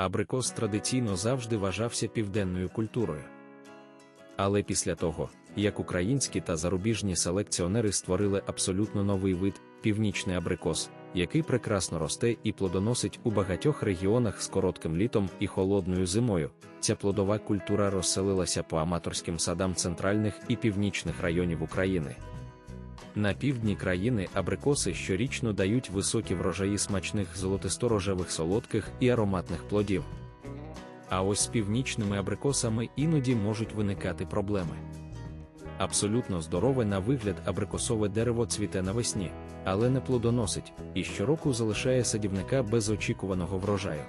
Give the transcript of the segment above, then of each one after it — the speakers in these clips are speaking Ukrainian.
Абрикос традиційно завжди вважався південною культурою. Але після того, як українські та зарубіжні селекціонери створили абсолютно новий вид північний абрикос, який прекрасно росте і плодоносить у багатьох регіонах з коротким літом і холодною зимою, ця плодова культура розселилася по аматорським садам центральних і північних районів України. На півдні країни абрикоси щорічно дають високі врожаї смачних золотисто-рожевих солодких і ароматних плодів. А ось з північними абрикосами іноді можуть виникати проблеми. Абсолютно здорове на вигляд абрикосове дерево цвіте навесні, але не плодоносить і щороку залишає садівника без очікуваного врожаю.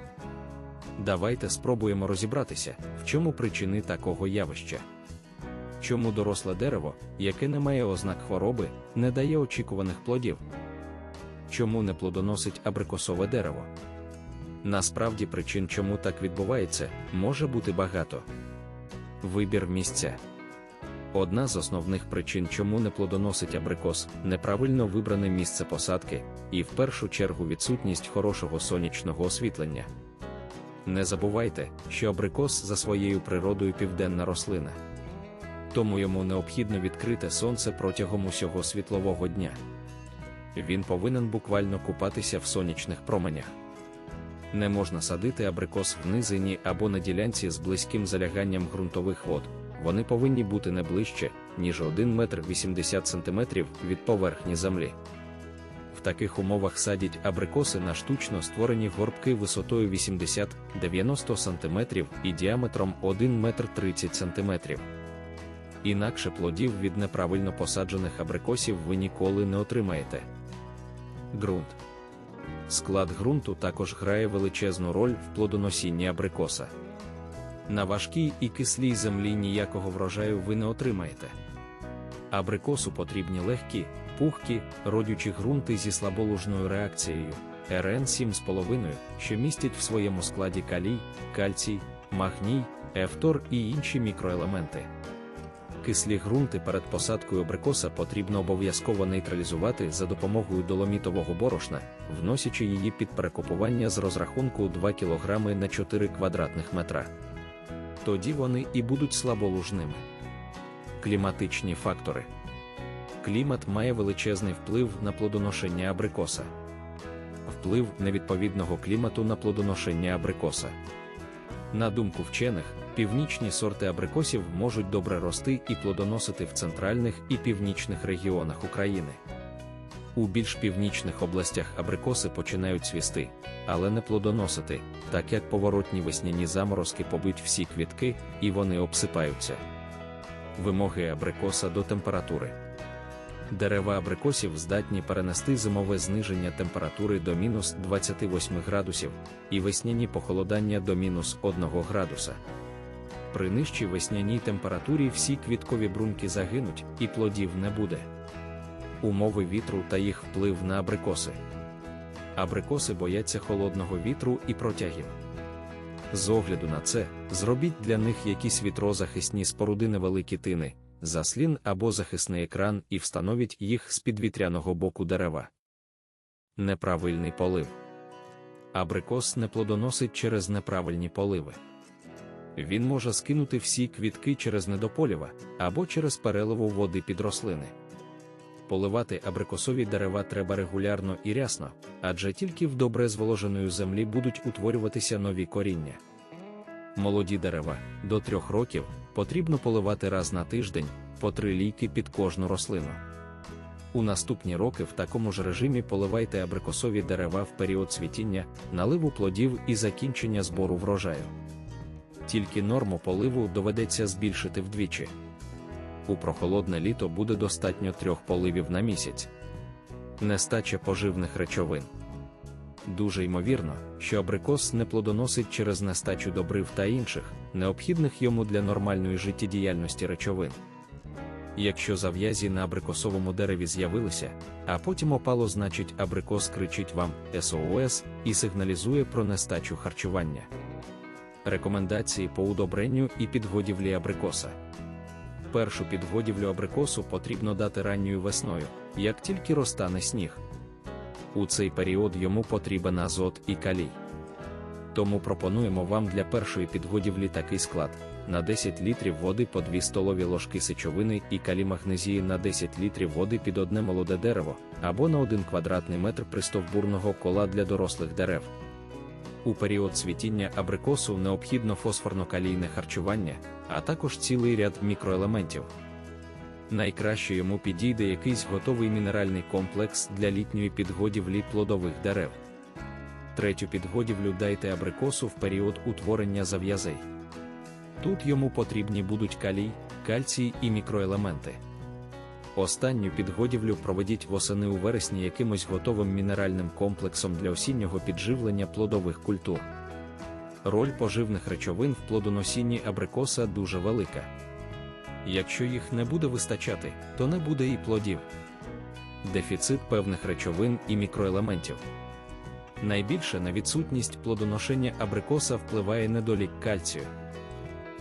Давайте спробуємо розібратися, в чому причини такого явища. Чому доросле дерево, яке не має ознак хвороби, не дає очікуваних плодів? Чому не плодоносить абрикосове дерево? Насправді причин, чому так відбувається, може бути багато. Вибір місця. Одна з основних причин, чому не плодоносить абрикос, неправильно вибране місце посадки, і в першу чергу відсутність хорошого сонячного освітлення. Не забувайте, що абрикос за своєю природою південна рослина. Тому йому необхідно відкрите сонце протягом усього світлового дня. Він повинен буквально купатися в сонячних променях. Не можна садити абрикос в низині або на ділянці з близьким заляганням ґрунтових вод. Вони повинні бути не ближче, ніж 1 метр 80 см від поверхні землі. В таких умовах садять абрикоси на штучно створені горбки висотою 80-90 см і діаметром 1 метр 30 см. Інакше плодів від неправильно посаджених абрикосів ви ніколи не отримаєте. Ґрунт Склад ґрунту також грає величезну роль в плодоносінні абрикоса. На важкій і кислій землі ніякого врожаю ви не отримаєте. Абрикосу потрібні легкі, пухкі, родючі ґрунти зі слаболужною реакцією РН 7,5, що містять в своєму складі калій, кальцій, магній, ефтор і інші мікроелементи. Кислі ґрунти перед посадкою абрикоса потрібно обов'язково нейтралізувати за допомогою доломітового борошна, вносячи її під перекопування з розрахунку 2 кг на 4 квадратних метра. Тоді вони і будуть слаболужними. Кліматичні фактори. Клімат має величезний вплив на плодоношення абрикоса. Вплив невідповідного клімату на плодоношення абрикоса. На думку вчених, північні сорти абрикосів можуть добре рости і плодоносити в центральних і північних регіонах України. У більш північних областях абрикоси починають цвісти, але не плодоносити, так як поворотні весняні заморозки побить всі квітки і вони обсипаються. Вимоги абрикоса до температури. Дерева абрикосів здатні перенести зимове зниження температури до мінус 28 градусів і весняні похолодання до мінус 1 градуса. При нижчій весняній температурі всі квіткові брунки загинуть і плодів не буде. Умови вітру та їх вплив на абрикоси. Абрикоси бояться холодного вітру і протягів. З огляду на це, зробіть для них якісь вітрозахисні споруди невеликі тини, заслін або захисний екран і встановіть їх з підвітряного боку дерева. Неправильний полив. Абрикос не плодоносить через неправильні поливи. Він може скинути всі квітки через недополіва або через переливу води під рослини. Поливати абрикосові дерева треба регулярно і рясно, адже тільки в добре зволоженої землі будуть утворюватися нові коріння. Молоді дерева до трьох років потрібно поливати раз на тиждень по три лійки під кожну рослину. У наступні роки в такому ж режимі поливайте абрикосові дерева в період цвітіння, наливу плодів і закінчення збору врожаю. Тільки норму поливу доведеться збільшити вдвічі. У прохолодне літо буде достатньо трьох поливів на місяць. Нестача поживних речовин. Дуже ймовірно, що абрикос не плодоносить через нестачу добрив та інших, необхідних йому для нормальної життєдіяльності речовин. Якщо зав'язі на абрикосовому дереві з'явилися, а потім опало, значить абрикос кричить вам СОС і сигналізує про нестачу харчування. Рекомендації по удобренню і підгодівлі абрикоса. Першу підгодівлю абрикосу потрібно дати ранньою весною, як тільки розтане сніг. У цей період йому потрібен азот і калій. Тому пропонуємо вам для першої підгодівлі такий склад: на 10 літрів води по 2 столові ложки сечовини і калімагнезії на 10 літрів води під одне молоде дерево або на 1 квадратний метр пристовбурного кола для дорослих дерев. У період цвітіння абрикосу необхідно фосфорно-калійне харчування, а також цілий ряд мікроелементів. Найкраще йому підійде якийсь готовий мінеральний комплекс для літньої підгодівлі плодових дерев. Третю підгодівлю дайте абрикосу в період утворення зав'язей. Тут йому потрібні будуть калій, кальцій і мікроелементи. Останню підгодівлю проведіть восени у вересні якимось готовим мінеральним комплексом для осіннього підживлення плодових культур. Роль поживних речовин в плодоносінні абрикоса дуже велика. Якщо їх не буде вистачати, то не буде і плодів. Дефіцит певних речовин і мікроелементів. Найбільше на відсутність плодоношення абрикоса впливає недолік кальцію.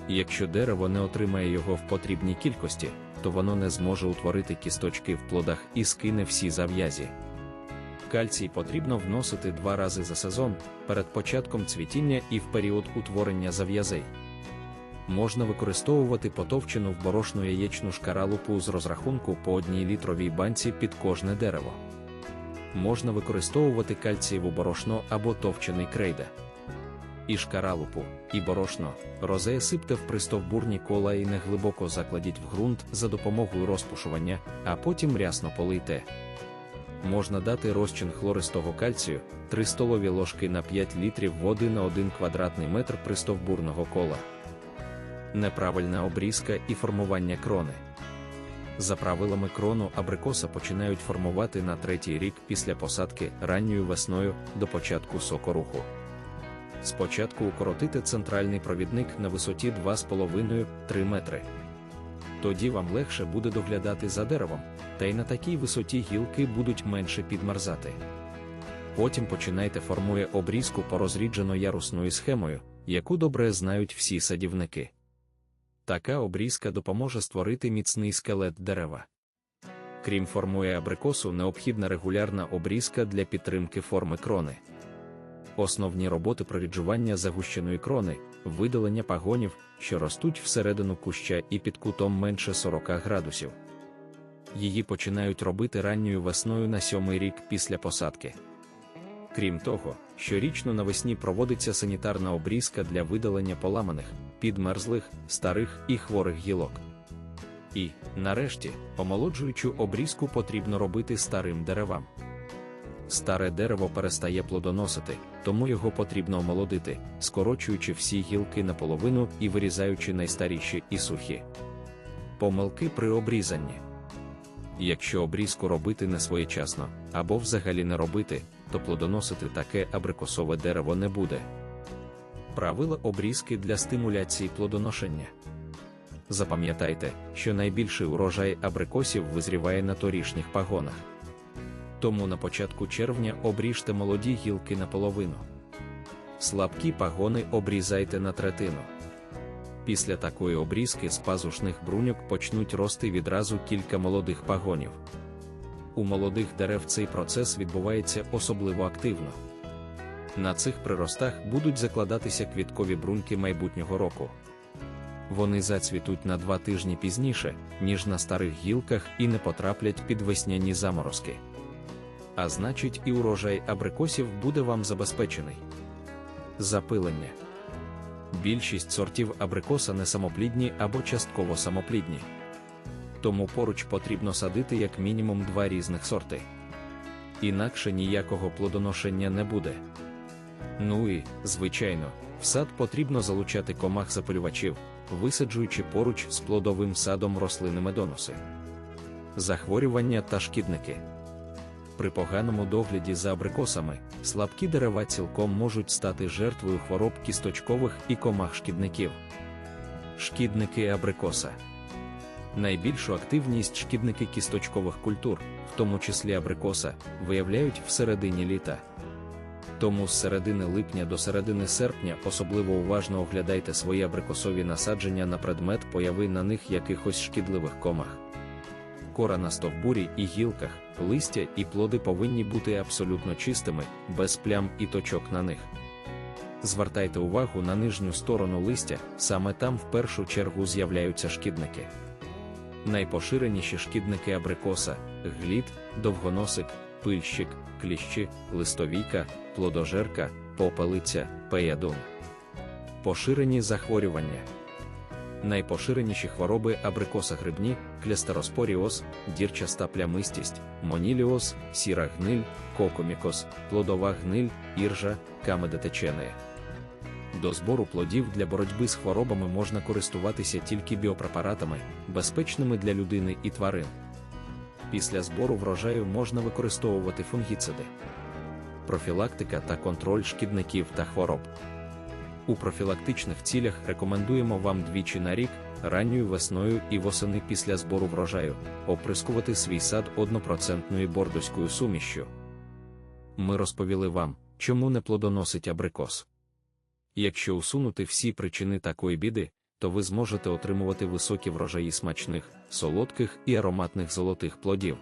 Якщо дерево не отримає його в потрібній кількості, то воно не зможе утворити кісточки в плодах і скине всі зав'язі. Кальцій потрібно вносити два рази за сезон перед початком цвітіння і в період утворення зав'язей. Можна використовувати потовчену в борошну яєчну шкаралупу з розрахунку по одній літровій банці під кожне дерево. Можна використовувати кальцієву борошно або товчений крейда. І шкаралупу, і борошно, розея сипте в пристовбурні кола і неглибоко закладіть в ґрунт за допомогою розпушування, а потім рясно полийте. Можна дати розчин хлористого кальцію 3 столові ложки на 5 літрів води на 1 квадратний метр пристовбурного кола. Неправильна обрізка і формування крони. За правилами крону абрикоса починають формувати на третій рік після посадки ранньою весною до початку сокоруху. Спочатку укоротити центральний провідник на висоті 2,5-3 метри. Тоді вам легше буде доглядати за деревом, та й на такій висоті гілки будуть менше підмерзати. Потім починайте формує обрізку по розріджено ярусною схемою, яку добре знають всі садівники. Така обрізка допоможе створити міцний скелет дерева. Крім формує абрикосу, необхідна регулярна обрізка для підтримки форми крони. Основні роботи проріджування загущеної крони, видалення пагонів, що ростуть всередину куща і під кутом менше 40 градусів. Її починають робити ранньою весною на сьомий рік після посадки. Крім того, щорічно навесні проводиться санітарна обрізка для видалення поламаних, підмерзлих, старих і хворих гілок. І, нарешті, омолоджуючу обрізку потрібно робити старим деревам. Старе дерево перестає плодоносити, тому його потрібно омолодити, скорочуючи всі гілки наполовину і вирізаючи найстаріші і сухі. Помилки при обрізанні. Якщо обрізку робити не своєчасно або взагалі не робити, то плодоносити таке абрикосове дерево не буде. Правила обрізки для стимуляції плодоношення. Запам'ятайте, що найбільший урожай абрикосів визріває на торішніх пагонах. Тому на початку червня обріжте молоді гілки наполовину. Слабкі пагони обрізайте на третину. Після такої обрізки з пазушних бруньок почнуть рости відразу кілька молодих пагонів. У молодих дерев цей процес відбувається особливо активно. На цих приростах будуть закладатися квіткові бруньки майбутнього року. Вони зацвітуть на два тижні пізніше, ніж на старих гілках, і не потраплять під весняні заморозки. А значить, і урожай абрикосів буде вам забезпечений. Запилення. Більшість сортів абрикоса не самоплідні або частково самоплідні. Тому поруч потрібно садити як мінімум два різних сорти. Інакше ніякого плодоношення не буде. Ну і, звичайно, в сад потрібно залучати комах запилювачів, висаджуючи поруч з плодовим садом рослини медонуси. Захворювання та шкідники. При поганому догляді за абрикосами слабкі дерева цілком можуть стати жертвою хвороб кісточкових і комах шкідників. Шкідники абрикоса. Найбільшу активність шкідники кісточкових культур, в тому числі абрикоса, виявляють всередині літа. Тому з середини липня до середини серпня особливо уважно оглядайте свої абрикосові насадження на предмет появи на них якихось шкідливих комах. Кора на стовбурі і гілках, листя і плоди повинні бути абсолютно чистими, без плям і точок на них. Звертайте увагу на нижню сторону листя, саме там в першу чергу з'являються шкідники. Найпоширеніші шкідники абрикоса глід, довгоносик, пильщик, кліщі, листовійка, плодожерка, попелиця, пеядун. Поширені захворювання. Найпоширеніші хвороби абрикоса грибні, клястероспоріоз, дірчаста плямистість, моніліоз, сіра гниль, кокомікоз, плодова гниль, іржа, камедотечене. До збору плодів для боротьби з хворобами можна користуватися тільки біопрепаратами, безпечними для людини і тварин. Після збору врожаю можна використовувати фунгіциди. Профілактика та контроль шкідників та хвороб. У профілактичних цілях рекомендуємо вам двічі на рік, ранньою весною і восени після збору врожаю, оприскувати свій сад однопроцентною бордоською сумішшю. Ми розповіли вам, чому не плодоносить абрикос. Якщо усунути всі причини такої біди, то ви зможете отримувати високі врожаї смачних, солодких і ароматних золотих плодів.